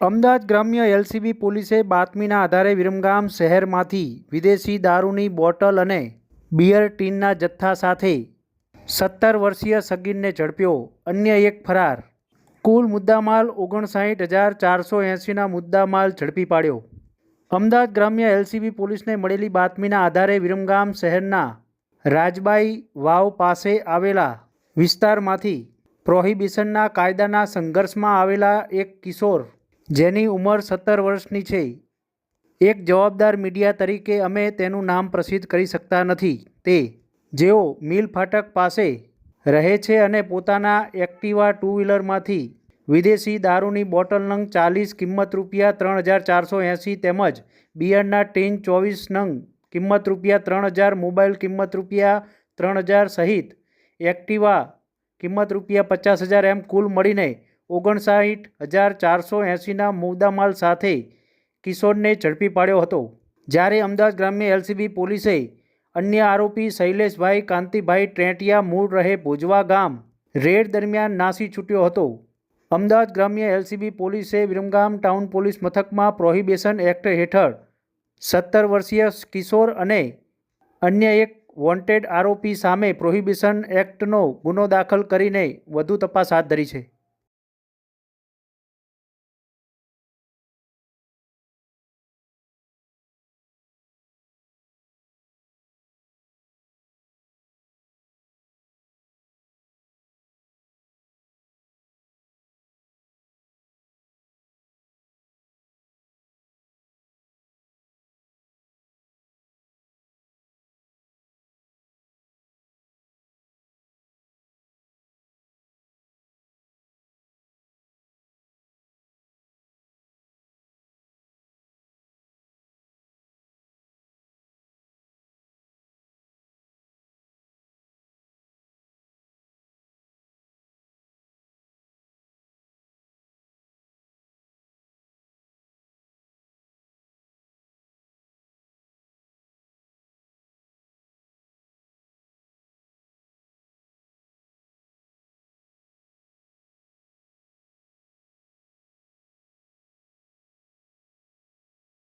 અમદાવાદ ગ્રામ્ય એલસીબી પોલીસે બાતમીના આધારે વિરમગામ શહેરમાંથી વિદેશી દારૂની બોટલ અને બિયર ટીનના જથ્થા સાથે સત્તર વર્ષીય સગીરને ઝડપ્યો. અન્ય એક ફરાર. કુલ મુદ્દામાલ ઓગણસાઠ હજાર ચારસો એંસીના મુદ્દામાલ ઝડપી પાડ્યો. અમદાવાદ ગ્રામ્ય એલસીબી પોલીસને મળેલી બાતમીના આધારે વિરમગામ શહેરના રાજબાઈ વાવ પાસે આવેલા વિસ્તારમાંથી પ્રોહિબિશનના કાયદાના સંઘર્ષમાં આવેલા એક કિશોર જેની ઉંમર સત્તર વર્ષની છે. એક જવાબદાર મીડિયા તરીકે અમે તેનું નામ પ્રસિદ્ધ કરી શકતા નથી. તે જેઓ મિલ ફાટક પાસે રહે છે અને પોતાના એક્ટિવા ટુ વ્હીલરમાંથી વિદેશી દારૂની બોટલ નંગ ચાલીસ કિંમત રૂપિયા ત્રણ હજાર ચારસો એંસી તેમજ બિયરના ટીન ચોવીસ નંગ કિંમત રૂપિયા ત્રણ હજાર, મોબાઈલ કિંમત રૂપિયા ત્રણ હજાર સહિત એક્ટિવા કિંમત રૂપિયા પચાસ હજાર એમ કુલ મળીને ઓગણસાઠ હજાર ચારસો એંસીના મુદ્દામાલ સાથે કિશોરને ઝડપી પાડ્યો હતો. જ્યારે અમદાવાદ ગ્રામ્ય એલસીબી પોલીસે અન્ય આરોપી શૈલેષભાઈ કાંતિભાઈ ટ્રેટિયા મૂળ રહે ભોજવા ગામ રેડ દરમિયાન નાસી છૂટ્યો હતો. અમદાવાદ ગ્રામ્ય એલસીબી પોલીસે વિરમગામ ટાઉન પોલીસ મથકમાં પ્રોહિબિશન એક્ટ હેઠળ સત્તર વર્ષીય કિશોર અને અન્ય એક વોન્ટેડ આરોપી સામે પ્રોહિબિશન એક્ટનો ગુનો દાખલ કરીને વધુ તપાસ હાથ ધરી છે.